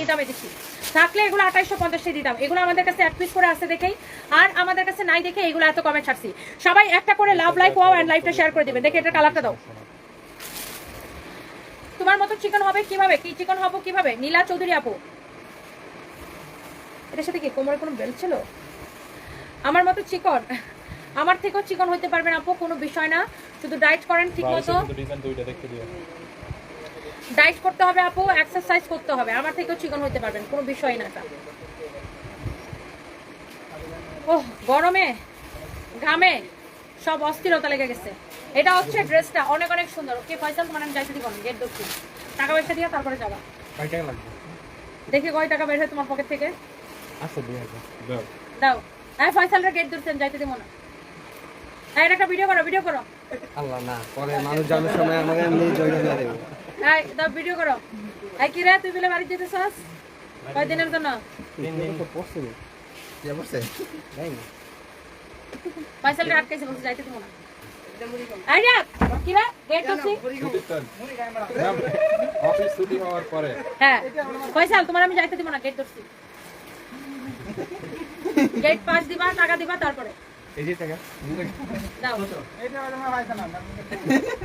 এই দামে দিচ্ছি থাকলে এগুলো আঠাইশো পঞ্চাশে দিতাম। এগুলো আমাদের কাছে এক পিস করে আসছে দেখেই। আর আমাদের কাছে নাই দেখে এগুলো এত কমে ছাড়ছি। সবাই একটা করে লাভ লাইফ ওয়াও অ্যান্ড লাইফটা শেয়ার করে দিবেন। দেখে এটা কালারটা দাও। তোমার মতো চিকন হবে কীভাবে? কি চিকন হব কীভাবে? নীলা চৌধুরী আপু। এটার সাথে কি কোমরে কোনো বেল ছিল? আমার মতো চিকন আমার থেকেও চিকন হইতে পারবেন আপু কোনো বিষয় না। শুধু ডায়েট করেন ঠিক মতো ডিজাইন দুইটা দেখতে দিও ডায়েট করতে হবে আপু এক্সারসাইজ করতে হবে। আমার থেকেও চিকন হইতে পারবেন কোনো বিষয় না এটা। ওহ গরমে ঘামে সব অস্থিরতা লেগে গেছে। এটা হচ্ছে ড্রেসটা অনেক অনেক সুন্দর। ওকে ফয়সাল তোমার আমি যাইতে দিব গেট দক্ষিণ টাকা পয়সা দিয়ে তারপরে যাবা। কয় টাকা লাগবে? দেখি কয় টাকা বের হয় তোমার পকেট থেকে। আচ্ছা দাও। হ্যাঁ ফয়সালরা গেট ধরছেন যাইতে দিব না হ্যাঁ। এটা একটা ভিডিও করো ভিডিও করো। আল্লাহ না পরে মানুষ জানার সময় আমাকে এমনি জয় দেবে এই দাও ভিডিও করো। এই কি রে তুই বলে বাড়ি যেতেছস কয় দিনের জন্য? তিন দিন তো পড়ছে? নি পড়ছে তাই না ফয়সালরা আটকাইছে বলছে যাইতে দিব না। এই কি রে গেট ধরছি অফিস ছুটি হওয়ার পরে। হ্যাঁ তোমার আমি যাইতে দিব না ধরছি। গেট পাস দিবা টাকা দিবা তারপরে। এই যে টাকা। দাও।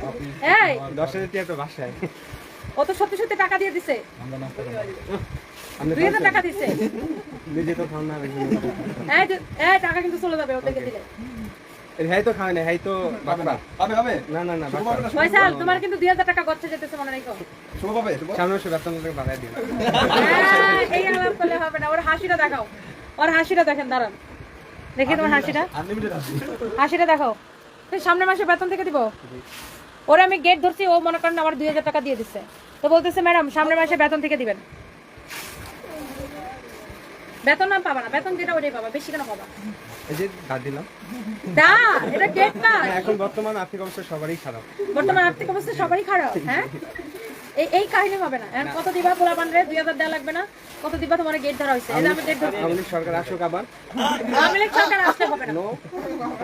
অফিস এই। দশ হাজার টাকা তো বাসায়। ও তো সত্যি সত্যি টাকা দিয়ে দিছে। আমরা নাস্তা করব। আপনি দুই হাজার টাকা দিছে। নিজে তো খান না বেশি এই টাকা কিন্তু চলে যাবে ওদেরকে দিলে। হ্যাঁ তো খাওয়া হ্যাঁ তো বাবা হবে হবে না না না শুভ বাবা পাবে না ফয়সাল তোমার কিন্তু দুই হাজার টাকা গচ্ছে যেতেছে মনে রেখো। শুভ পাবে সামনে মাসে বেতন থেকে বাড়াই দিন হ্যাঁ, এই আলাপ করলে হবে না ওর হাসিটা দেখাও। ওর হাসিটা দেখেন দাঁড়ান। দেখি তোমার হাসিটা। হাসিটা তুই সামনের মাসে বেতন থেকে দিব? ওরে আমি গেট ধরছি ও মনে করেন আমার দুই হাজার টাকা দিয়ে দিচ্ছে তো বলতেছে ম্যাডাম সামনের মাসে বেতন থেকে দিবেন। বেতন নাম পাবা না বেতন যেটা ওটাই পাবা বেশি কেন পাবা? এই যে বাদ দিলাম। দা এটা গেট না। এখন বর্তমান আর্থিক অবস্থা সবারই খারাপ। বর্তমান আর্থিক অবস্থা সবারই খারাপ হ্যাঁ? এই এই কাহিনী হবে না। এখন কত দিবা পোলা দুই হাজার দেওয়া লাগবে না? কত দিবা তোমার গেট ধরা এই আমি গেট ধরছি। আওয়ামী সরকার আসুক আবার। আওয়ামী লীগ সরকার হবে না।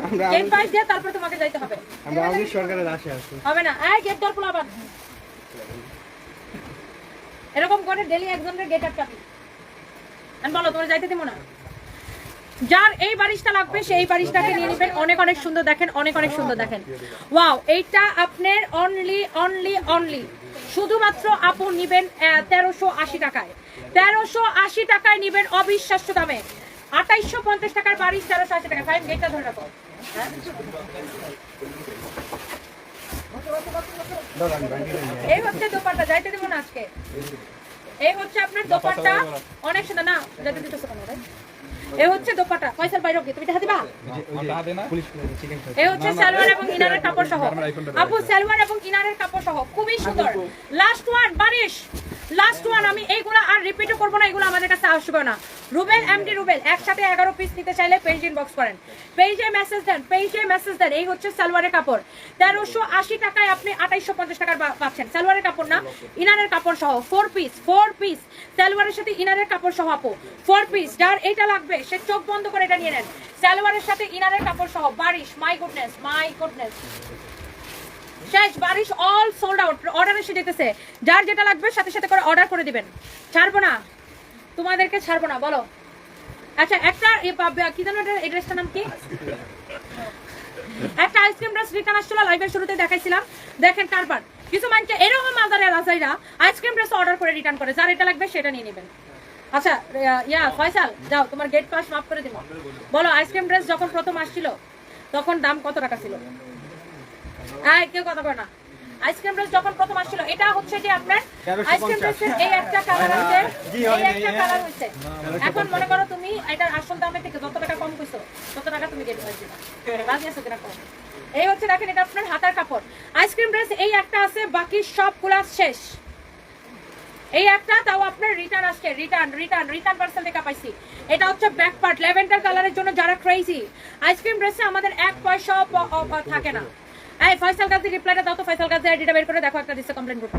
আমরা গেট পাইস দিয়ে তারপর তোমাকে যাইতে হবে। আমরা আওয়ামী সরকারের আশে আছি। হবে না। এই গেট ধর পোলা বান এরকম করে ডেলি একজনের গেট আটকাবি। আমি বলো তোমার যাইতে দিব না? যার এই বারিশটা লাগবে সেই বারিশটাকে নিয়ে নেবেন। অনেক অনেক সুন্দর দেখেন অনেক অনেক সুন্দর দেখেন। ওয়াও এইটা আপনার অনলি অনলি অনলি শুধুমাত্র আপু নিবেন তেরোশো আশি টাকায়। তেরোশো আশি টাকায় নিবেন অবিশ্বাস্য দামে। আঠাইশশো পঞ্চাশ টাকার বারিশ তেরোশো আশি টাকা ফাইন গেটটা ধরে রাখো। হ্যাঁ? এই হচ্ছে দোপাট্টা, যাইতে দেবো না আজকে। এই হচ্ছে আপনার দোপাট্টা। অনেক সুন্দর, না, যাইতে দিতেছো কেন এই হচ্ছে দোপাট্টা পয়সার বাইরে তুমি দেখা দিবা এই হচ্ছে সালোয়ার এবং ইনারের কাপড় সহ আপু সালোয়ার এবং ইনারের কাপড় সহ খুবই সুন্দর। লাস্ট ওয়ান বারিশ। লাস্ট ওয়ান আমি এইগুলো আর রিপিটও করব না এগুলো আমাদের কাছে আসবে না। রুবেল এমডি রুবেল একসাথে এগারো পিস নিতে চাইলে পেজ ইনবক্স করেন। পেজে মেসেজ দেন পেজে মেসেজ দেন এই হচ্ছে সালোয়ারের কাপড়। তেরোশো আশি টাকায় আপনি আঠাইশশো পঞ্চাশ টাকার পাচ্ছেন। সালোয়ারের কাপড় না ইনারের কাপড় সহ ফোর পিস ফোর পিস সালোয়ারের সাথে ইনারের কাপড় সহ আপু ফোর পিস যার এটা লাগবে সে চোখ বন্ধ করে এটা নিয়ে নেন। সালোয়ারের সাথে ইনারের কাপড় সহ বারিশ মাই গুডনেস মাই গুডনেস শেষ বারিশ অল সোল্ড আউট অর্ডার এসে যেতেছে। যার যেটা লাগবে সাথে সাথে করে অর্ডার করে দিবেন। ছাড়বো না। তোমাদেরকে ছাড়বো না, বলো। আচ্ছা একটা কি জানো নাম কি? একটা আইসক্রিম ড্রেস রিটার্ন আসছিল লাইভের শুরুতে দেখাইছিলাম। দেখেন কারবার কিছু মানুষ এরকম আজারে রাজাইরা আইসক্রিম ড্রেস অর্ডার করে রিটার্ন করে। যার এটা লাগবে সেটা নিয়ে নেবেন। আচ্ছা ইয়া- ফয়সাল যাও তোমার গেট পাস মাফ করে দিব বলো আইসক্রিম ড্রেস যখন প্রথম আসছিল তখন দাম কত টাকা ছিল? হ্যাঁ কেউ কথা না। আইসক্রিম ড্রেস যখন প্রথম আসছিল এটা হচ্ছে যে আপনার আইসক্রিম ড্রেসের এই একটা কালার হচ্ছে এই একটা কালার হচ্ছে এখন মনে করো তুমি এটার আসল দামের থেকে যত টাকা কম কইছো তত টাকা তুমি গেট পাইছো রাজি আছো কিনা কম এই হচ্ছে দেখেন এটা আপনার হাতার কাপড়। আইসক্রিম ড্রেস এই একটা আছে বাকি সবগুলা শেষ। এই একটা, তাও আপনার রিটার্ন আসছে রিটার্ন রিটার্ন রিটার্ন পার্সেল থেকে পাইছি। এটা হচ্ছে ব্যাক পার্ট ল্যাভেন্ডার কালারের জন্য যারা ক্রেজি আইসক্রিম ড্রেসে আমাদের এক পয়সা থাকে না। এই ফয়সাল গাছ রিপ্লাইটা দাও তো ফয়সাল গাছ আইডিটা বের করে দেখো, একটা দিচ্ছে কমপ্লেন গ্রুপে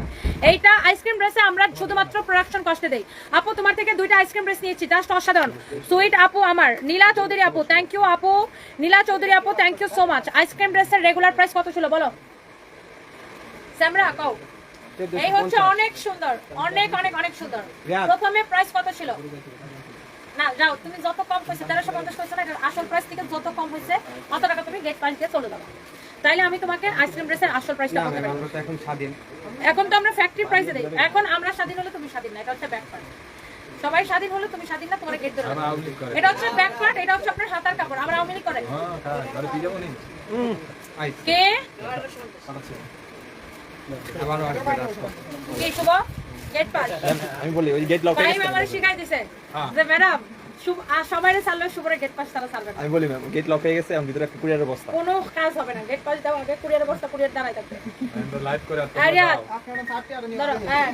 এইটা আইসক্রিম ড্রেসে আমরা শুধুমাত্র প্রোডাকশন কষ্টে দেই। আপু, তোমার থেকে দুইটা আইসক্রিম ড্রেস নিয়েছি জাস্ট অসাধারণ। সুইট আপু আমার, নীলা চৌধুরী আপু থ্যাংক ইউ আপু। নীলা চৌধুরী আপু thank you so much ice cream ড্রেসের রেগুলার প্রাইস কত ছিল বলো? স্যামরা, কাও। এই হচ্ছে অনেক সুন্দর অনেক অনেক অনেক সুন্দর। প্রথমে প্রাইস কত ছিল? না যাও তুমি যত কম হয়েছে তেরোশো পঞ্চাশ হয়েছে না আসল প্রাইস থেকে যত কম হয়েছে অত টাকা তুমি গেট প্রাইস দিয়ে চলে যাব। তাইলে আমি তোমাকে আইসক্রিম ড্রেসের আসল প্রাইসটা বলতে পারি। এখন স্বাধীন। এখন তো আমরা ফ্যাক্টরি প্রাইসে দিই। এখন আমরা স্বাধীন হলে তুমি স্বাধীন না এটা হচ্ছে ব্যাক পার্ট সবাই স্বাধীন হলে তুমি স্বাধীন না তোমার গেট ধরে এটা হচ্ছে ব্যাক পার্ট এটা হচ্ছে আপনার হাতার কাপড় আমরা আওয়ামী লীগ করে। হ্যাঁ কে আমি বলি ওই গেট লক টাইম আমার শিখাই দিছে যে ম্যাডাম শুভ আর সবাই ছাড়লে শুভরে গেট পাস তারা ছাড়বে আমি বলি ম্যাম গেট লক হয়ে গেছে আমি ভিতরে একটা কুরিয়ারের বস্তা কোনো কাজ হবে না গেট পাস দেওয়া হবে কুরিয়ার বস্তা কুরিয়ার দাঁড়ায় থাকবে। লাইভ করে আর তোমরা আরিয়া যাও। ধরো হ্যাঁ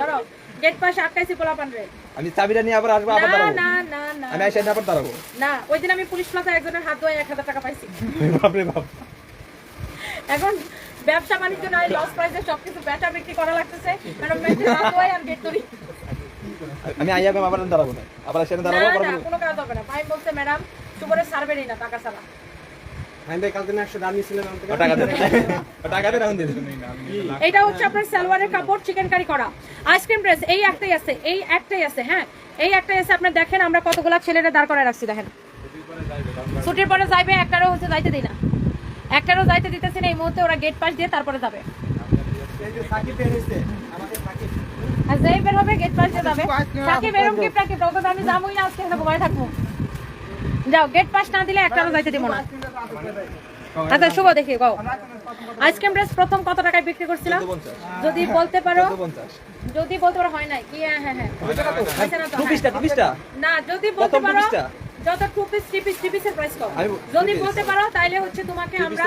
ধরো গেট পাস আটকাইছি আমি চাবিটা নিয়ে আবার আসব আবার না দাঁড়াবো। না না না। আমি আবার দাঁড়াবো। না ওই দিন আমি পুলিশ প্লাজা একজনের হাত ধোয়া এক হাজার টাকা পাইছি। বাপ। এখন ব্যবসা বাণিজ্য নয় লস প্রাইসে সবকিছু বেচা বিক্রি করা লাগতেছে। গেট আমি আইয়া ম্যাম আবার দাঁড়াবো না। আবার এসে না দাঁড়াবো না কোনো কাজ হবে না। ভাই বলছে ম্যাডাম সুপরে সার্ভে নেই না টাকা ছাড়া। এটা হচ্ছে আপনার সালোয়ারের কাপড় চিকেন কারি। করা আইসক্রিম ড্রেস এই একটাই আছে এই একটাই আছে হ্যাঁ? এই একটাই আছে আপনি দেখেন আমরা কতগুলা ছেলেরা দাঁড় করে রাখছি দেখেন। ছুটির পরে যাইবে একটারও হচ্ছে যাইতে দিই না। একটারও যাইতে দিতেছি না এই মুহূর্তে ওরা গেট পাস দিয়ে তারপরে যাবে। যেই বের হবে গেট পাস দিয়ে যাবে। সাকিব এরকম গিফট রাখি তখন আমি যাবোই না আজকে এখানে ঘুমায় থাকব। যাও গেট পাস না দিলে একটারও যাইতে দিব না। আচ্ছা শুভ দেখি গাও আইসক্রিম ড্রেস প্রথম কত টাকায় বিক্রি করছিলাম? যদি বলতে পারো যদি বলতে পারো হয় নাই। কি হ্যাঁ হ্যাঁ হ্যাঁ। না যদি বলতে পারো? যত two piece three piece three পিসের প্রাইস কম যদি বলতে পারো তাহলে হচ্ছে তোমাকে আমরা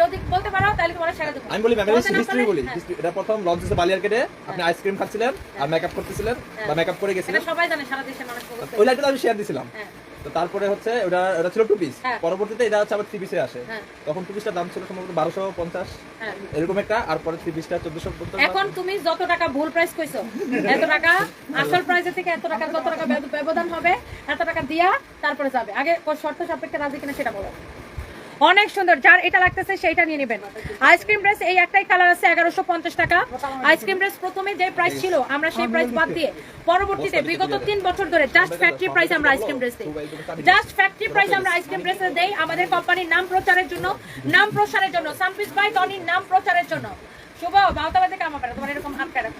যদি বলতে পারো তাহলে তোমার সেরা দেবো আমি বলি ম্যাম হিস্ট্রি বলি। হ্যাঁ, এটা প্রথম লঞ্চ আপনি আইসক্রিম খাচ্ছিলেন আর মেকআপ করতেছিলেন বা মেকআপ করে গেছিলেন। সবাই জানে সারা দেশের মানুষ ওই লাইটটা আমি শেয়ার দিছিলাম। হ্যাঁ। তো তারপরে হচ্ছে ওটা ওটা ছিল টু পিস হ্যাঁ। পরবর্তীতে এটা হচ্ছে আবার থ্রি পিসে আসে। হ্যাঁ। তখন টু পিসটার দাম ছিল সম্ভবত বারোশো পঞ্চাশ। হ্যাঁ। এরকম একটা আর পরে থ্রি পিসটা চোদ্দশো এখন তুমি যত টাকা ভুল প্রাইস কইছো এত টাকা আসল প্রাইসের থেকে এত টাকা যত টাকা ব্যবধান হবে এত টাকা দিয়া তারপরে যাবে। আগে শর্ত সাপেক্ষে রাজি কিনা সেটা বলো। অনেক সুন্দর। যার এটা লাগতেছে সেইটা নিয়ে নেবেন। আইসক্রিম ড্রেস এই একটাই কালার আছে, এগারোশো পঞ্চাশ টাকা। আইসক্রিম ড্রেস প্রথমে যে প্রাইস ছিল, আমরা সেই প্রাইস বাদ দিয়ে পরবর্তীতে বিগত তিন বছর ধরে জাস্ট ফ্যাক্টরি প্রাইস আমরা আইসক্রিম ড্রেস দিই। জাস্ট ফ্যাক্টরি প্রাইস আমরা আইসক্রিম ড্রেস দেই আমাদের কোম্পানির নাম প্রচারের জন্য, নাম প্রসারের জন্য। সানপিস বাই টনির নাম প্রচারের জন্য। শুভ, বাউতাবাদে কাম না, তোমার এরকম হাত কাটা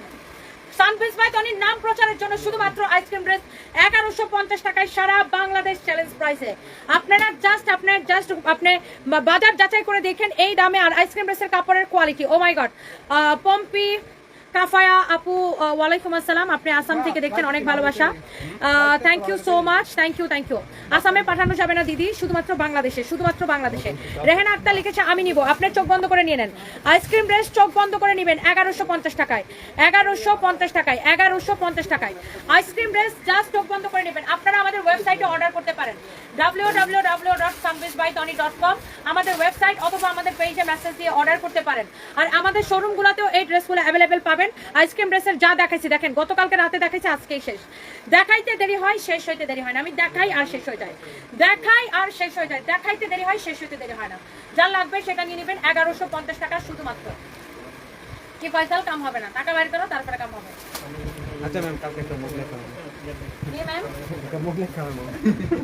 সানপিস বাই টনির নাম প্রচারের জন্য শুধুমাত্র আইসক্রিম ড্রেস এগারোশো পঞ্চাশ টাকায় সারা বাংলাদেশ চ্যালেঞ্জ প্রাইসে আপনারা জাস্ট আপনার জাস্ট আপনি বাজার যাচাই করে দেখেন এই দামে আর আইসক্রিম ড্রেসের কাপড়ের quality O my god Pompi কাফায়া, আপু ওয়ালাইকুম আসসালাম। আপনি আসাম থেকে দেখছেন অনেক ভালোবাসা। Thank you so much thank you thank you আসামে পাঠানো যাবে না, দিদি, শুধুমাত্র বাংলাদেশে শুধুমাত্র বাংলাদেশে। রেহানা আক্তার লিখেছে, আমি নিব। আপনার চোখ বন্ধ করে নিয়ে নেন। আইসক্রিম ড্রেস চোখ বন্ধ করে নেবেন, এগারোশো পঞ্চাশ টাকায়। এগারোশো পঞ্চাশ টাকায়, এগারোশো পঞ্চাশ টাকায়। আইসক্রিম ড্রেস জাস্ট চোখ বন্ধ করে নেবেন। আপনারা আমাদের ওয়েবসাইটে অর্ডার করতে পারেন। W W W dot sambis by Tony dot com আমাদের ওয়েবসাইট অথবা আমাদের পেজে মেসেজ দিয়ে অর্ডার করতে পারেন। আর আমাদের শোরুমগুলোতেও এই ড্রেসগুলো অ্যাভেলেবেল পাবেন। আইসক্রিম ড্রেসের যা দেখাইছি দেখেন গতকালকে রাতে দেখাইছি আজকেই শেষ। দেখাইতে দেরি হয় শেষ হইতে দেরি হয় না। আমি দেখাই আর শেষ হয়ে যায়। দেখাই আর শেষ হয়ে যায়। দেখাইতে দেরি হয় শেষ হইতে দেরি হয় না। যা লাগবে সেটা নিয়ে নেবেন। এগারোশো পঞ্চাশ টাকা শুধুমাত্র। কি পয়সাল কাম হবে না। টাকা বাইর করো তারপরে কাম হবে। আচ্ছা ম্যাম কালকে একটা মুখ লেখা নিয়ে ম্যাম? মুখ লেখা হবে।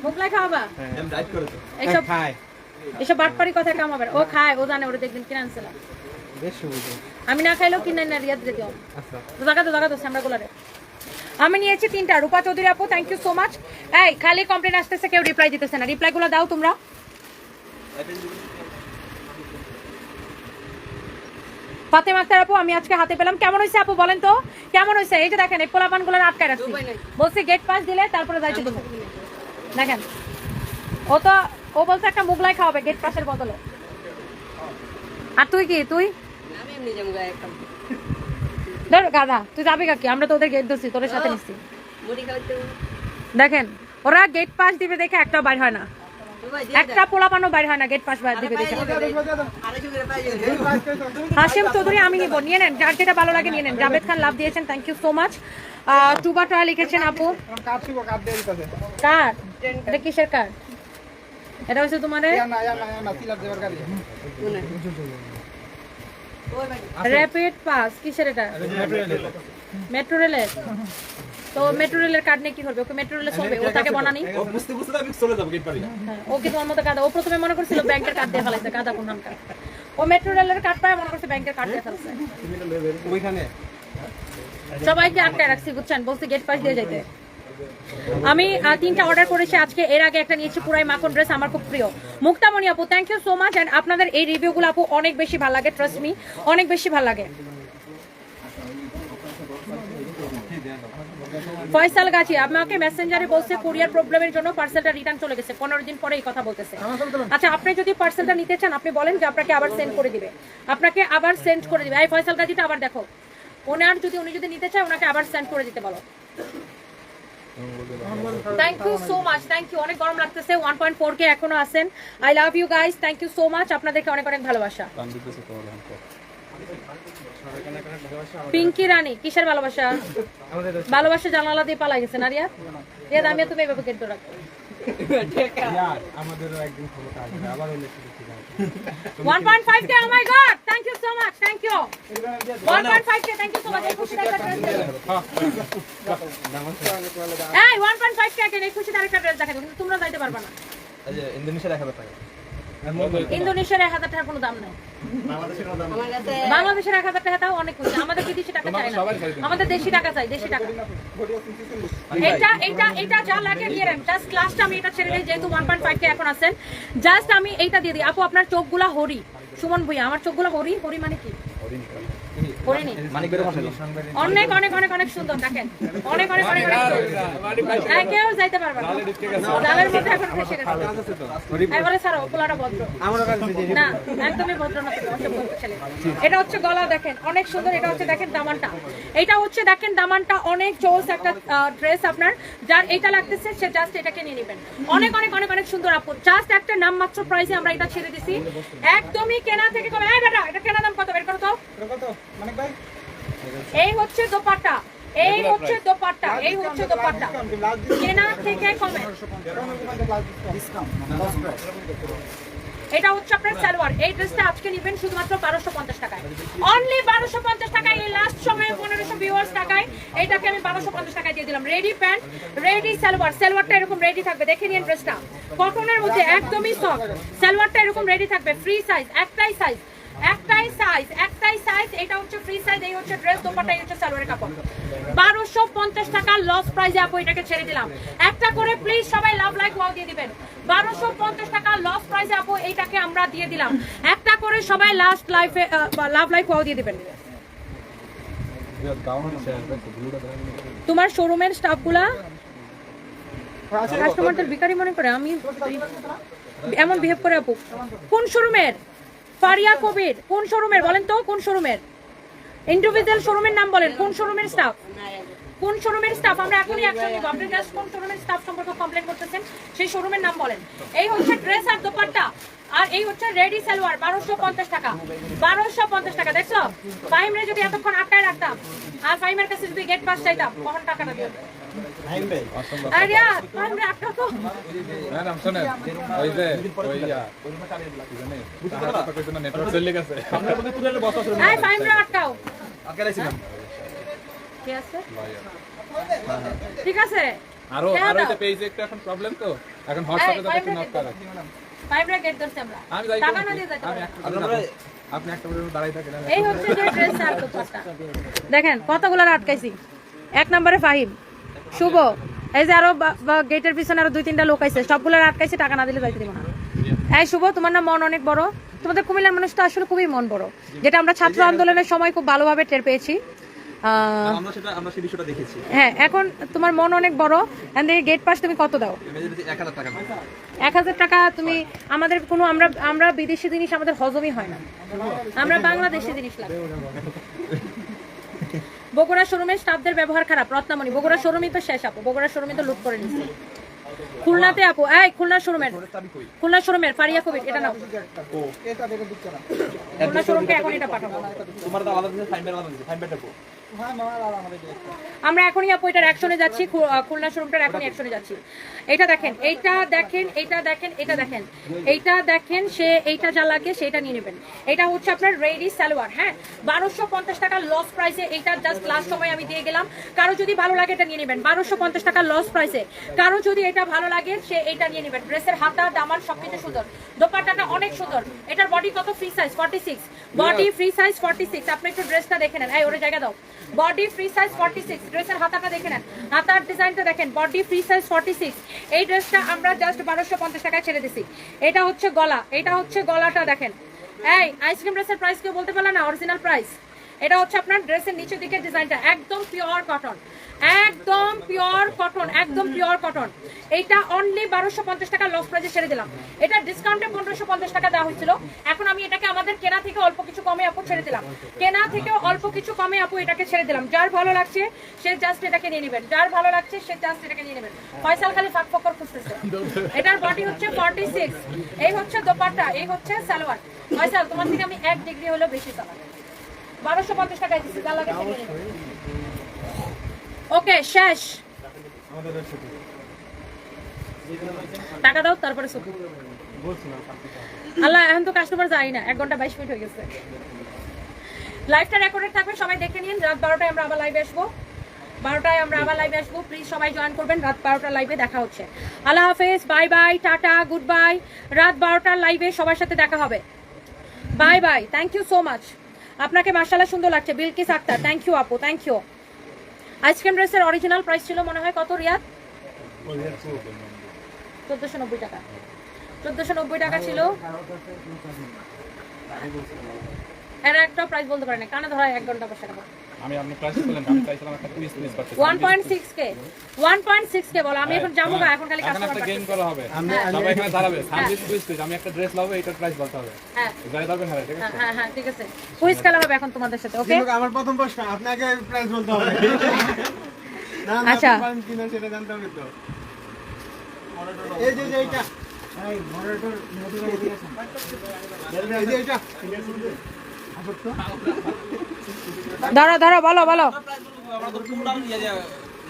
মুখলাই খাওয়াবা ম্যাম রাইট করেছ এইসব খায়। এসব বাটপারি কথা কাম হবে ও খায় ও জানে ওরা দেখবেন কিনে আনছিলাম বেশ সুবিধা। আমি না খাইলেও কিনে না রিয়াদ দিয়ে দিও। আচ্ছা। তো জায়গা তো জায়গা তো স্যামরা আমি নিয়েছি তিনটা রূপা চৌধুরী আপু থ্যাংক ইউ সো মাচ এই খালি কমপ্লেন আসতেছে কেউ রিপ্লাই দিতেছে না। রিপ্লাই গুলো দাও তোমরা। ফাতেমা আক্তার আপু আমি আজকে হাতে পেলাম। কেমন হয়েছে আপু বলেন তো? কেমন হয়েছে এই যে দেখেন এই পোলাপানগুলো আটকায় রাখছি। বলছি গেট পাস দিলে তারপরে যাইতে দেবো দেখেন ও তো ও বলছে একটা মুগলাই খাওয়াবে গেট পাসের বদলে। আর তুই কি তুই? ধর গাধা তুই যাবি কাকি? আমরা তো ওদের গেট দিচ্ছি তোদের সাথে নিচ্ছি। দেখেন ওরা গেট পাস দিবে দেখে একটাও বাইর হয় না। একটা পোলাপানো বাইর হয় না গেট পাস দিবে দেখে। হাসিম চৌধুরী আমি নিব নিয়ে নেন যার যেটা ভালো লাগে নিয়ে নেন। জাভেদ খান লাভ দিয়েছেন thank you so much Tuba টয়া লিখেছেন আপু। এটা কিসের কার্ড এটা হচ্ছে তোমার না না না তিলার দেবার গাড়ি র্যাপিড পাস কিসের এটা? মেট্রো রেলের তো মেট্রো রেলের কার্ড নিয়ে কি করবে? ওকে মেট্রো রেলে চলবে ও তাকে বনানি। ও বুঝতে বুঝতে আমি চলে যাব গেট পারি ও কি তোমার মতো কাদা। ও প্রথমে মনে করছিল ব্যাংকের কার্ড দিয়ে ফেলাইছে কাদা কোন নামটা। ও মেট্রো রেলের কার্ড পায় মনে করছে ব্যাংকের কার্ড দিয়ে ফেলছে ওইখানে। সবাইকে আটকায় রাখছি বুঝছেন? বলছি গেট পাস দিয়ে যাইতে। আমি তিনটা অর্ডার করেছি। আজকে এর আগে একটা নিয়েছি পুরাই মাখন ড্রেস আমার খুব প্রিয়। মুক্তামণি আপু thank you so much and আপনাদের এই রিভিউগুলো আপু অনেক বেশি ভালো লাগে ট্রাস্ট মি অনেক বেশি ভালো লাগে। ফয়সাল গাজী, আমাকে মেসেঞ্জারে বলছে কুরিয়ার প্রবলেমের জন্য পার্সেলটা রিটার্ন চলে গেছে। পনেরো দিন পরে এই কথা বলতেছে। আচ্ছা আপনি যদি পার্সেলটা নিতে চান, আপনি বলেন যে আপনাকে আবার সেন্ড করে দিবে। আপনাকে আবার সেন্ড করে দিবে। এই ফয়সাল গাজীটা আবার দেখো। ওনার যদি, উনি যদি নিতে চায়, ওনাকে আবার সেন্ড করে দিতে বলো। Thank you so much thank you অনেক গরম লাগতেছে। ওয়ান পয়েন্ট ফোর কে এখনও আছেন। I love you guys thank you so much আপনাদেরকে অনেক অনেক ভালোবাসা। পিঙ্কি রানী কিসের ভালোবাসা? ভালোবাসা জানালা দিয়ে পালা গেছে না রিয়া রিয়া আমি তুমি এভাবে কেটে রাখো আমাদেরও একদিন খবর আবার হলে শুধু ঠিক আছে 1.5 কে oh my god. Thank you so much. Thank you. 1.5 K thank you so much. এই খুশি একটা ড্রেস এই 1.5 কে কে এই খুশি একটা ড্রেস দেখাবো কিন্তু তোমরা যাইতে পারবে না। এই যে ইন্দোনেশিয়ার এক হাজার টাকা ইন্দোনেশিয়ার এক হাজার টাকার কোনো দাম নাই। বাংলাদেশের এক হাজার টাকা তাও অনেক আমাদের বিদেশি টাকা চাই না? আমাদের দেশি টাকা চাই দেশি টাকা। এটা এটা এটা যা লাগে নেন জাস্ট লাস্ট আমি এটা ছেড়ে দিই যেহেতু ওয়ান পয়েন্ট ফাইভ কে এখন আছেন। জাস্ট আমি এইটা দিয়ে দিই। আপু আপনার চোখগুলা হরি। সুমন ভুইয়া আমার চোখগুলা হরি? হরি মানে কি? মানিক অনেক অনেক অনেক অনেক সুন্দর দেখেন। অনেক অনেক অনেক। হ্যাঁ, কেউ যাইতে পারবে না। ডালের মধ্যে এখন ফেসে গেছে এবারে ছাড়ো পোলাটা ভদ্র। না একদমই ভদ্র না ছেলে। এটা হচ্ছে গলা দেখেন অনেক সুন্দর। এটা হচ্ছে দেখেন দামানটা। এটা হচ্ছে দেখেন দামানটা অনেক চোস একটা ড্রেস আপনার। যার এটা লাগতেছে সে জাস্ট এটাকে নিয়ে নেবেন। অনেক অনেক অনেক অনেক সুন্দর আপু। জাস্ট একটা নাম মাত্র প্রাইসে আমরা এটা ছেড়ে দিছি। একদমই কেনা থেকে কমে এই বেটা এটা কেনা দাম কত? বের করো তো এই হচ্ছে দোপাট্টা। এই হচ্ছে দোপাট্টা। এই হচ্ছে দোপাট্টা। কেনা থেকে কমে। এটা হচ্ছে আপনার সালোয়ার। এই ড্রেসটা আজকে নেবেন শুধুমাত্র বারোশো পঞ্চাশ টাকায়। অনলি বারোশো পঞ্চাশ টাকায় এই লাস্ট সময়ে পনেরোশো ভিউয়ার্স টাকায়। এটাকে আমি বারোশো পঞ্চাশ টাকায় দিয়ে দিলাম। Ready pant ready salwar. সালোয়ারটা এরকম রেডি থাকবে। দেখে নিন ড্রেসটা কটনের মধ্যে একদমই সফট সালোয়ারটা এরকম রেডি থাকবে। ফ্রি সাইজ একটাই সাইজ একটাই সাইজ একটাই সাইজ এটা হচ্ছে ফ্রি সাইজ এই হচ্ছে ড্রেস দোপাটা এই হচ্ছে সালোয়ারের কাপড়। বারোশো পঞ্চাশ টাকা লস প্রাইজে আপু এটাকে ছেড়ে দিলাম। একটা করে প্লিজ সবাই লাভ লাইক ওয়াও দিয়ে দিবেন। বারোশো পঞ্চাশ টাকা লস প্রাইজে আপু এইটাকে আমরা দিয়ে দিলাম। একটা করে সবাই লাস্ট লাইফে লাভ লাইক ওয়াও দিয়ে দিবেন। তোমার শোরুমের স্টাফগুলা কাস্টমারদের বিকারি মনে করে আমি এমন বিহেভ করে আপু। কোন শোরুমের ফারিয়া কবির, কোন শোরুমের বলেন তো, কোন শোরুমের? ইন্ডিভিজুয়াল শোরুমের নাম বলেন, কোন শোরুমের স্টাফ কোন শোরুমের স্টাফ আমরা এখনই অ্যাকশন নিব। আপনি জাস্ট কোন শোরুমের স্টাফ সম্পর্কে কমপ্লেন করতেছেন? সেই শোরুমের নাম বলেন। এই হচ্ছে ড্রেস আর দোপাট্টা। আর এই হচ্ছে রেডি সালোয়ার বারোশো পঞ্চাশ টাকা। বারোশো পঞ্চাশ টাকা, দেখছ? ফাইমরে যদি এতক্ষণ আটকায় রাখতাম, আর ফাইমের কাছে যদি গেট পাস চাইতাম, কখন টাকাটা দিয়ে তো। ঠিক আছে। আরও আরও এটা পেজে একটু এখন প্রবলেম তো? এখন হোয়াটসঅ্যাপে যাতে একটু নক করে ফাইমরে গেট ধরছি আমরা। আমি যাই টাকা না দিয়ে যাইতে আমি পারব। একটা আপনারা আপনি একটা পর্যন্ত দাঁড়াই থাকেন এই হচ্ছে যে ড্রেস আর দোপাট্টা। দেখেন কতগুলো আটকাইছি এক নম্বরে ফাহিম। শুভ। এই যে আরও গেটের পিছনে আরও দুই তিনটা লোক আইছে সবগুলো আটকাইছে টাকা না দিলে যাইতে দিব না। এই শুভ তোমার না মন অনেক বড়। তোমাদের কুমিল্লার মানুষ তো আসলে খুবই মন বড়। যেটা আমরা ছাত্র আন্দোলনের সময় খুব ভালোভাবে টের পেয়েছি। হ্যাঁ এখন তোমার মন অনেক বড়। গেট পাস তুমি কত দাও? ইমেজিতে 1000 টাকা দাও। এক হাজার টাকা তুমি আমাদের কোনো আমরা আমরা বিদেশি জিনিস আমাদের হজমই হয় না। আমরা বাংলাদেশি জিনিস লাগে। বগুড়া শোরুমের স্টাফদের ব্যবহার খারাপ। রত্নামণি বগুড়া শোরুমই তো শেষ আপু। বগুড়া শোরুমই তো লুট করে নিচ্ছে খুলনাতে আপু এই খুলনা শোরুমের। খুলনা শোরুমের ফারিয়া কবির এটা না খুলনা শোরুমকে এখন এটা পাঠাবো। তোমার তো আলাদা ফাইন আলাদা দিছে ফাইন বেটা কো আমরা এখনই আপু এটার অ্যাকশনে যাচ্ছি খুলনা শোরুমটার এখনই অ্যাকশনে যাচ্ছি। এটা দেখেন এইটা দেখেন এইটা দেখেন এটা দেখেন। এইটা দেখেন সে এইটা যা লাগে সেটা নিয়ে নেবেন। এটা হচ্ছে আপনার রেডি সালোয়ার হ্যাঁ? বারোশো পঞ্চাশ টাকা লস প্রাইসে এইটা জাস্ট লাস্ট সময় আমি দিয়ে গেলাম। কারও যদি ভালো লাগে এটা নিয়ে নেবেন বারোশো পঞ্চাশ টাকা লস প্রাইসে কারও যদি এটা ভালো লাগে সে এটা নিয়ে নেবেন। ড্রেসের হাতা দামার সবকিছু সুন্দর। দোপাট্টাটা অনেক সুন্দর। এটার বডি কত free size forty six body free size forty six আপনি একটু ড্রেসটা দেখে নেন। এই ওরে জায়গা দাও। Body free size forty six ড্রেসের হাতাটা দেখে নেন। হাতার ডিজাইনটা দেখেন। Body free size forty six এই ড্রেসটা আমরা জাস্ট বারোশো পঞ্চাশ টাকায় ছেড়ে দিছি। এটা হচ্ছে গলা। এটা হচ্ছে গলাটা দেখেন। এই আইসক্রিম ড্রেসের প্রাইস কেউ বলতে পারলে না? অরিজিনাল প্রাইস এটা হচ্ছে আপনার ড্রেসের নিচের দিকের ডিজাইনটা একদম পিওর কটন একদম পিওর কটন একদম পিওর কটন এইটা অনলি বারোশো পঞ্চাশ টাকা লস প্রাইজে ছেড়ে দিলাম। এটা ডিসকাউন্টে পনেরোশো পঞ্চাশ টাকা দেওয়া হয়েছিল। এখন আমি এটাকে আমাদের কেনা থেকে অল্প কিছু কমে আপু ছেড়ে দিলাম। কেনা থেকে অল্প কিছু কমে আপু এটাকে ছেড়ে দিলাম। যার ভালো লাগছে, সে জাস্ট এটাকে নিয়ে নেবেন। যার ভালো লাগছে, সে জাস্ট এটাকে নিয়ে নেবেন। ফয়সাল খালি ফাঁক ফকর খুঁজতেছে। এটার বডি হচ্ছে ফর্টি সিক্স এই হচ্ছে দোপাট্টা, এই হচ্ছে সালোয়ার। ফয়সাল, তোমার থেকে আমি এক ডিগ্রি হলেও বেশি চালাই বারোশো পঞ্চাশ টাকায় দিচ্ছি। ওকে, শেষ। টাকা দাও, তারপরে আল্লাহ, এখন তো কাস্টমার যাই না, এক ঘণ্টা বাইশ মিনিট হয়ে গেছে। লাইভটা রেকর্ডেড থাকবে, সবাই দেখে নিন, রাত বারোটায় আমরা আবার লাইভে আসব। বারোটায় আমরা আবার লাইভে আসব প্লিজ সবাই জয়েন করবেন, রাত বারোটার লাইভে দেখা হচ্ছে। আল্লাহ হাফেজ bye bye tata good bye রাত বারোটার লাইভে সবার সাথে দেখা হবে। Bye bye thank you so much আপনাকে মার্শাল্লাহ সুন্দর লাগছে। বিলকিস আক্তার থ্যাংক ইউ আপু থ্যাংক ইউ আইসক্রিম ড্রেসের অরিজিনাল প্রাইস ছিল মনে হয় কত রিয়াদ? চোদ্দশো নব্বই টাকা। চোদ্দশো নব্বই টাকা ছিল। এরা একটা প্রাইস বলতে পারে না। কানে ধরা এক ঘণ্টা বসে টাকা আমি আপনি প্রাইস বললেন আমি চাইছিলাম একটা কুইজ কুইজ করতে ওয়ান পয়েন্ট সিক্স কে বলো আমি এখন যাব না এখন খালি কাস্টমার একটা গেম করা হবে। সবাই এখানে দাঁড়াবে সার্ভিস কুইজ কুইজ আমি একটা ড্রেস লাবো এটার প্রাইস বলতে হবে। হ্যাঁ। যাই ধরবেন হ্যাঁ ঠিক হ্যাঁ, আছে? হ্যাঁ হ্যাঁ ঠিক আছে। কুইজ খেলা হবে এখন তোমাদের সাথে ওকে আমার প্রথম প্রশ্ন আপনাকে প্রাইস বলতে হবে। না না আচ্ছা। কিনা সেটা জানতে হবে তো। এই যে এইটা। এই মডারেটর নতুন এই যে এইটা। ধরো ধরো বলো বলো। আমরা তো তোমরা যে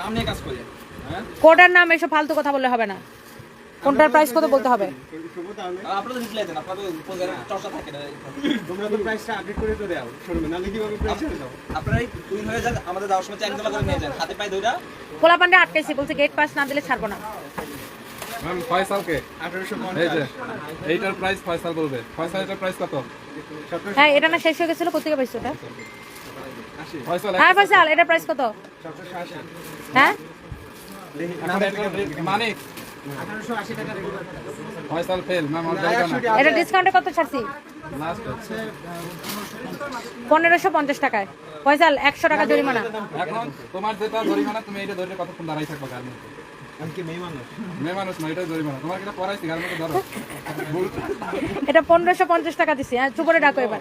নাম নিয়ে কাজ করি কোটার নাম এসব ফালতু কথা বললে হবে না। কোনটার প্রাইস কত বলতে হবে? হয়ে পান্ডে আটকাইছি বলছে গেট পাস না দিলে ছাড়বো না। ম্যাম ফয়সালকে আঠারোশো এই যে এইটার প্রাইস ফয়সাল বলবে। ফয়সাল এটার প্রাইস কত? হ্যাঁ এটা না শেষ হয়ে গেছিল কোথেকে পাইছো ফয়সাল হ্যাঁ ফয়সাল এটার প্রাইস কত? হ্যাঁ? মানে ফয়সাল ফেল ম্যাম আর জায়গা না। এটা ডিসকাউন্টে কত ছাড়ছি? পনেরোশো পঞ্চাশ টাকায়। ফয়সাল একশো টাকা জরিমানা। এখন তোমার যেটা জরিমানা তুমি এটা ধরে কতক্ষণ দাঁড়াই থাকবে গার এটা পনেরোশো পঞ্চাশ টাকা দিছি হ্যাঁ চুপরে ডাকো এবার।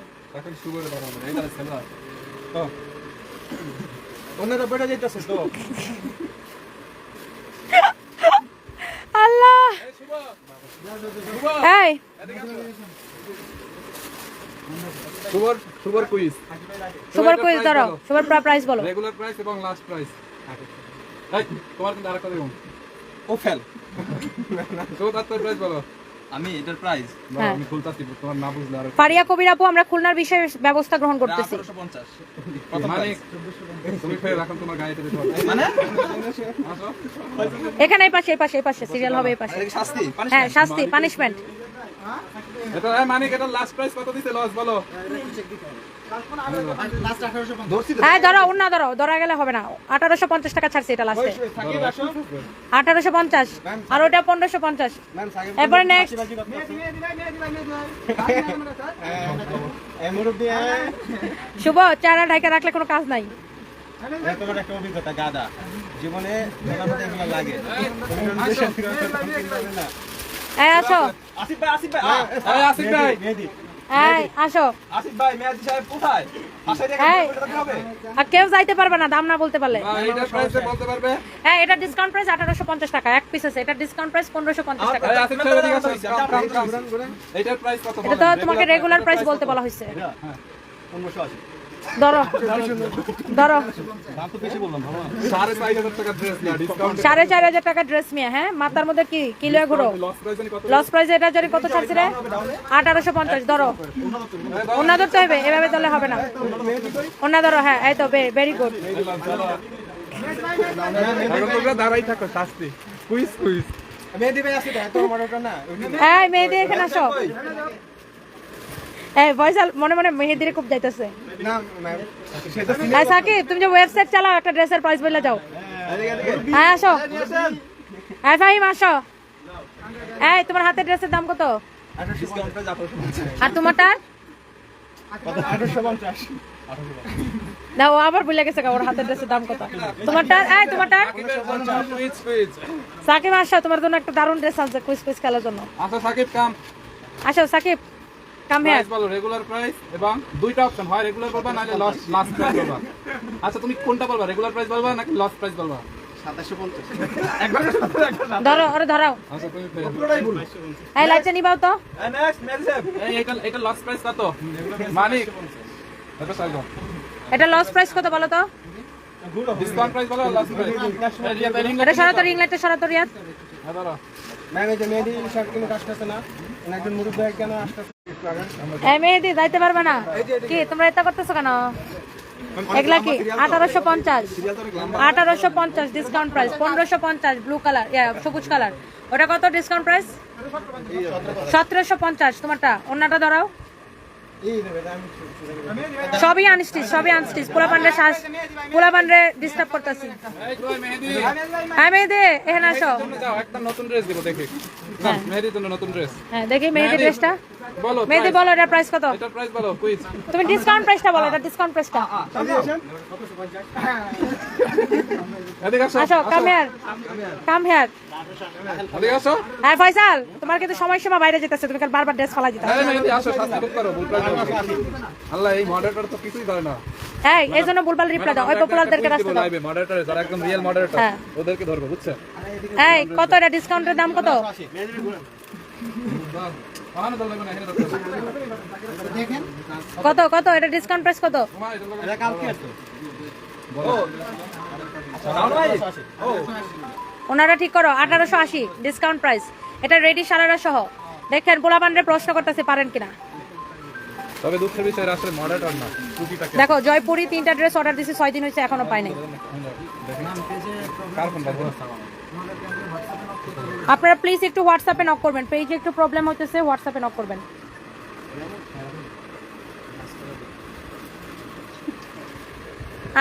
আল্লাহ! এই super super quiz. Super quiz ধরো সুপার প্রাইস বলো। রেগুলার প্রাইস এবং লাস্ট প্রাইস এই তোমার কিন্তু আরেকটা দেবো। ও ফেল। তোর প্রাইস বলো। আমি এটার প্রাইস হ্যাঁ। আমি খুলতাছি তোমার না বুঝলে আর ফারিয়া কবির আপু আমরা খুলনার বিষয়ে ব্যবস্থা গ্রহণ করতেছি। 1450 মানে তুমি তোমার মানে এখানে এই পাশে এই পাশে এই পাশে সিরিয়াল হবে এই পাশে শাস্তি? হ্যাঁ শাস্তি পানিশমেন্ট এটা এই এটা লাস্ট প্রাইস কত দিছে লস বলো? লাস্ট আঠারোশো ধরছি হ্যাঁ ধরো অন্য ধরো ধরা গেলে হবে না। আঠারোশো পঞ্চাশ টাকা ছাড়ছে এটা লাস্টে আঠারোশো পঞ্চাশ। আর ওটা পনেরোশো পঞ্চাশ। এরপরে নেক্সট শুভ চারা ঢাকা রাখলে কোনো কাজ নাই। তোমার একটা অভিজ্ঞতা গাদা জীবনে লাগে। এই আসো। আসিফ ভাই আসিফ ভাই এই আসিফ ভাই। মেহেদি এই আসো। আসিফ ভাই মেয়াজি সাহেব কোথায়? আর কেউ যাইতে পারবে না দাম না বলতে পারলে। হ্যাঁ এটা ডিসকাউন্ট প্রাইস আঠারোশো পঞ্চাশ টাকা এক পিস আছে। এটা ডিসকাউন্ট প্রাইস পনেরোশো পঞ্চাশ টাকা। এটা তো তোমাকে রেগুলার প্রাইস বলতে বলা হয়েছে। ধরো। ধরো। সাড়ে চার হাজার টাকা ড্রেস নিয়ে হ্যাঁ? মাথার মধ্যে কি কিলো ঘুরো? লস প্রাইস লস প্রাইস এটা জানি কত ছাড়ছে রে? আঠারোশো পঞ্চাশ ধরো। ধরতে হবে এভাবে ধরলে হবে না। অন্য ধরো হ্যাঁ এই তো ভেরি গুড এখন দাঁড়াই থাকো শাস্তি। কুইজ কুইজ মেহেদি ভাই আছে তো এত মডারেটর না। এই মেহেদি এখানে আসো। এই ফয়সাল মনে মনে মেহেদিরে খুব যাইতেছে। এই সাকিব তুমি যে ওয়েবসাইট চালাও একটা ড্রেসের প্রাইস বলে যাও হ্যাঁ আসো। হ্যাঁ ফাহিম আসো। এই তোমার হাতের ড্রেসের দাম কত? ডিসকাউন্ট প্রাইস 1850 আর তোমারটার না ও আবার ভুলে গেছে গা, ওর হাতের ড্রেসের দাম কত। তোমারটার এই তোমারটার সাকিব আসো তোমার জন্য একটা দারুণ ড্রেস আছে কুইজ কুইজ খেলার জন্য। আচ্ছা সাকিব কাম আসো সাকিব। হ্যাঁ প্রাইস বলো রেগুলার প্রাইস এবং দুইটা অপশন হয় রেগুলার বলবা নাহলে লস লাস্ট প্রাইস বলবা। আচ্ছা তুমি কোনটা বলবা রেগুলার প্রাইস বলবা নাকি লস প্রাইস বলবা? ধরো ধরাও আচ্ছা এই লাইটটা নিবাও তো। নেক্সট মেহেদি সাহেব এই এটা এটা লস প্রাইস কত মানিক এটা লস প্রাইস কত বলো তো? ডিসকাউন্ট প্রাইস বলো লস প্রাইস এটা সরাতো রিং লাইটটা সরাতো রিয়াদ যাইতে পারবে না। কি, তোমরা এটা করতেছো কেন? কি? আঠারোশো পঞ্চাশ। আঠারোশো পঞ্চাশ ডিসকাউন্ট প্রাইস পনেরোশো পঞ্চাশ ব্লু কালার সবুজ কালার ওটা কত ডিসকাউন্ট প্রাইস সতেরোশো পঞ্চাশ, তোমারটা, অন্যটা ধরাও। সবই আনস্টিচ সবই আনস্টিচ পোলা পান্ডে শ্বাস পোলা পান্ডে ডিস্টার্ব করতেছি। হ্যাঁ মেহেদি এখানে আসো। একদম নতুন ড্রেস দিব দেখি। মেহেদির জন্য নতুন ড্রেস হ্যাঁ দেখি মেহেদি। ড্রেসটা বলো মেহেদি বলো এটার প্রাইস কত এটার প্রাইস বলো কুইজ তুমি ডিসকাউন্ট প্রাইসটা বলো এটা ডিসকাউন্ট প্রাইসটা এদিকে আসো আসো কাম হিয়ার কাম হিয়ার এদিকে আসো হ্যাঁ ফয়সাল তোমার কিন্তু সময় সীমা বাইরে যেতেছে তুমি কাল বারবার ড্রেস ফালা দিতে মেহেদি আসো শাস্তি খুব করো ভুল প্রাইস আল্লাহ এই মডারেটর তো কিছুই ধরে না এই এই জন্য ভুলভাল রিপ্লাই দাও ওই পপুলারদেরকে রাস্তা দাও লাইভে মডারেটর যারা একদম রিয়েল মডারেটর হ্যাঁ। ওদেরকে ধরবে বুঝছ এই কত এটা ডিসকাউন্টের দাম কত কত কত? এটা ডিসকাউন্ট প্রাইস কত? ওনারা ঠিক করো আঠারোশো আশি ডিসকাউন্ট প্রাইস এটা রেডি সারারা সহ। দেখেন পোলাপান্ডে প্রশ্ন করতেছে পারেন কিনা? তবে দুঃখের বিষয় আসলে মডারেটর না। দেখো জয়পুরি তিনটা ড্রেস অর্ডার দিছি ছয় দিন হয়েছে এখনও পাই নাই। কার ফোন বাজে আপনারা প্লিজ একটু হোয়াটসঅ্যাপে নক করবেন। পেজে একটু প্রবলেম হতেছে হোয়াটসঅ্যাপে নক করবেন।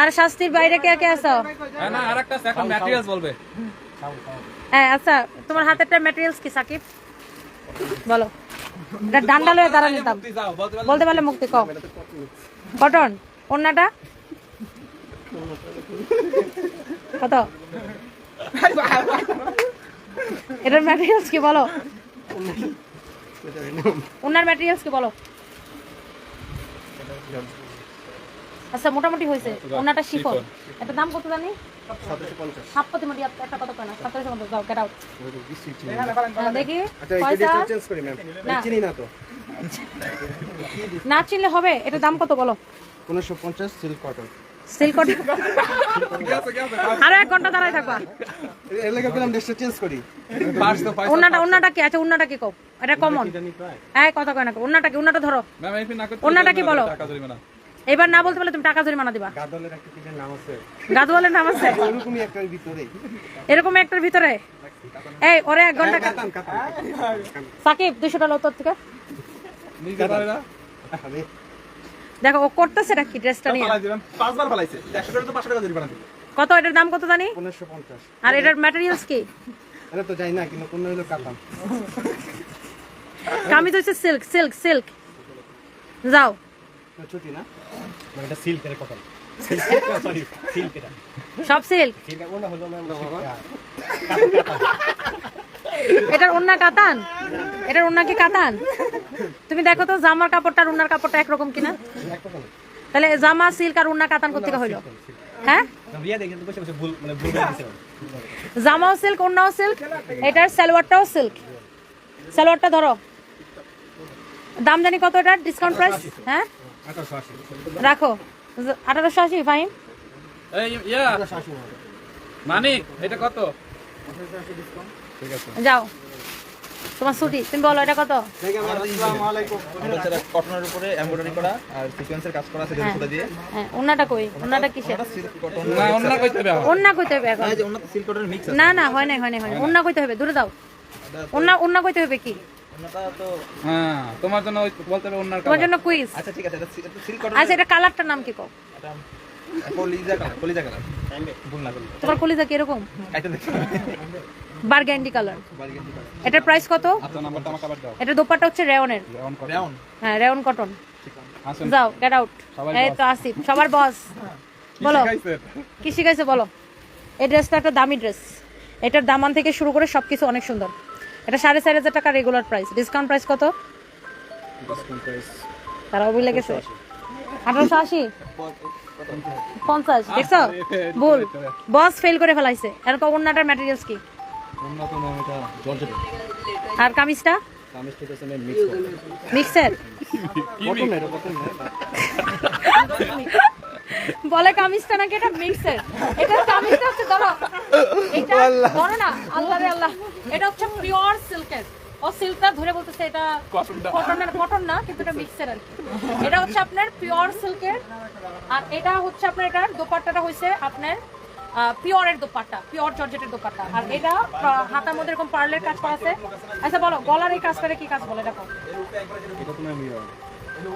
আর শাস্তির বাইরে কে কে আছো? হ্যাঁ না আরেকটা এখন ম্যাটেরিয়ালস বলবে। হ্যাঁ আচ্ছা তোমার হাতেরটা ম্যাটেরিয়ালস কি সাকিব? বলো। এটা ডান্ডা লয়ে দাঁড়া নিতাম। বলতে পারলে বলতে পারলে মুক্তি কম কটন অন্যটা কত? এটার ম্যাটেরিয়ালস কি বলো? ওনার ম্যাটেরিয়ালস কি বলো? আচ্ছা মোটামুটি হয়েছে। ওনাটা শিফন এটা দাম কত জানি? সাতপতি মোটি একটা কত কেনা সতেরোশো পঞ্চাশ যাও গেট আউট দেখি আচ্ছা না। চিনলে হবে এটা দাম কত বলো? পনেরোশো পঞ্চাশ সিল্ক কটন সিল্ক আরও এক ঘণ্টা দাঁড়ায় থাকবা এর লেগে ড্রেসটা চেঞ্জ করি পাঁচ তো পাঁচ ওনাটা ওনাটা কি? আচ্ছা ওনাটা কি কও? এটা কমন এই কথা কয় না ওনাটা কি? ওনাটা ধরো। ম্যাম এই না করতে অন্যটা কি বলো? টাকা জরিমানা। এবার না বলতে পারলে তুমি টাকা জরিমানা দিবা। গাদলের একটা কি যেন নাম আছে গাদওয়ালের নাম আছে? একটার ভিতরে এরকম একটার ভিতরে? এই ওরে এক ঘণ্টা কাতান সাকিব দুশো টাকা উত্তর থেকে। নিজে দেখো ও করতেছে এটা কি ড্রেসটা নিয়ে? পাঁচবার পালাইছে একশো টাকা তো পাঁচশো টাকা জরিমানা দিবে কত এটার দাম কত জানি? পনেরোশো পঞ্চাশ। আর এটার ম্যাটেরিয়ালস কি? এটা তো যাই না কিন্তু কোন হলো কাতান কামিজ হচ্ছে সিল্ক সিল্ক সিল্ক যাও। ছুটি না। মানে এটা সিল্কের কটন সরি সিল্ক এটা। সব সিল্ক হলো এটার ওন্না কাতান? এটার ওন্না কি কাতান? তুমি দেখো তো, জামার কাপড়টা আর ওন্নার কাপড়টা একরকম কিনা? তাহলে জামা, সিল্ক আর ওন্না কাতান কোথেকে হইল? হ্যাঁ? জামাও সিল্ক ওন্নাও সিল্ক, এটার সালোয়ারটাও সিল্ক। সালোয়ারটা ধরো। দাম জানি কত এটার? ডিসকাউন্ট প্রাইস হ্যাঁ? রাখো। আঠারোশো আশি ফাইন মানিক, এটা কত? যাও। তোমার ছুটি তুমি বলো এটা কত? কটনের উপরে এমব্রয়ডারি করা আর সিকোয়েন্সের কাজ করা আছে হ্যাঁ সুতা দিয়ে। হ্যাঁ ওনাটা কই? ওনাটা কিসের? না অন্য কইতে হবে ওন্না কইতে হবে এখন? যে ওনাতে সিল্ক কটনের মিক্স আছে। না না হয় নাই হয় নাই হয় ওন্না কইতে হবে দূরে দাও। ওন্না ওন্না কইতে হবে কি? তো হ্যাঁ তোমার জন্য ওই বলতে হবে অন্যার তোমার জন্য কুইজ আচ্ছা ঠিক আছে এটা সিল্ক কটন আচ্ছা এটা কালারটার নাম কি কও? কলিজা কালার কলিজা কালার না তোমার কলিজা কীরকম? কাইতে দেখো। বারগ্যান্ডি কালার এটার প্রাইস কত? এটা দোপাট্টা হচ্ছে রেওনের। হ্যাঁ রেওন কটন যাও গেট আউট এই তো আসিফ সবার বস বলো? কি শিখাইছে বলো। এই ড্রেসটা একটা দামি ড্রেস এটার দামান থেকে শুরু করে সবকিছু অনেক সুন্দর। এটা সাড়ে চার হাজার টাকা রেগুলার প্রাইস ডিসকাউন্ট প্রাইস কত? তারা অবি লেগেছে আঠারোশো আশি? পঞ্চাশ। দেখছ? ভুল। বস ফেল করে ফেলাইছে। এরকম অন্যটার ম্যাটেরিয়ালস কি? আর কামিজটা? আছে মিক্সের? বলে কামিজটা নাকি এটা মিক্সের? এটা কামিজটা হচ্ছে ধরো এটা ধরো না আল্লাহ রে আল্লাহ। এটা হচ্ছে পিওর সিল্কের ও সিল্কটা ধরে বলতেছে এটা। কটনের কটন না কিন্তু এটা মিক্সের আর কি। এটা হচ্ছে আপনার পিওর সিল্কের আর এটা হচ্ছে আপনার এটার দোপাট্টাটা হয়েছে আপনার পিওরের দোপাট্টা পিওর জর্জেটের দোপাট্টা। আর এটা হাতার মধ্যে এরকম পার্লের কাজ করা আছে। আচ্ছা বলো গলার এই কাজ করে কি কাজ বলে? দেখো।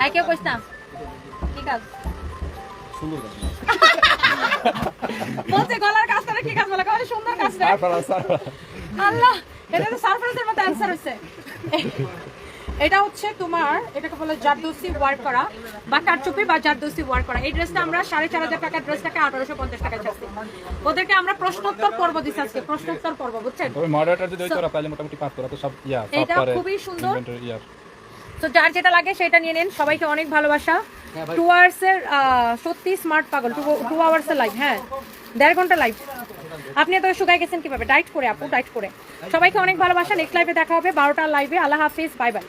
আই কেউ কইস না? কি কাজ? সুন্দর কাজ। বলছে গলার কাজ করে কি কাজ বলে? কয় সুন্দর কাজ আল্লাহ এটা তো সারপ্রাইজের মতো অ্যানসার হইছে। এটা হচ্ছে তোমার এটাকে বলে জারদোসি ওয়ার্ক করা বা কারচুপি বা জারদোসি ওয়ার্ক করা। এই ড্রেসটা আমরা সাড়ে চার হাজার টাকার ড্রেসটাকে আঠারোশো পঞ্চাশ টাকায় ছাড়ছি ওদেরকে আমরা প্রশ্নোত্তর পর্ব দিচ্ছি আজকে প্রশ্নোত্তর পর্ব বুঝছেন? তবে মডারেটর যদি ওই তাহলে মোটামুটি পাস করা তো সব ইয়া সব এটা খুবই সুন্দর। তো যার যেটা লাগে সেটা নিয়ে নিন সবাইকে অনেক ভালোবাসা। টু আওয়ার্সের সত্যি স্মার্ট পাগল টু টু আওয়ার্সের লাইভ হ্যাঁ। দেড় ঘণ্টা লাইভ আপনি তো শুকাই গেছেন কীভাবে? ডাইট করে আপু ডাইট করে। সবাইকে অনেক ভালোবাসা নেক্সট লাইভে দেখা হবে বারোটার লাইভে আল্লাহ হাফিজ বাই বাই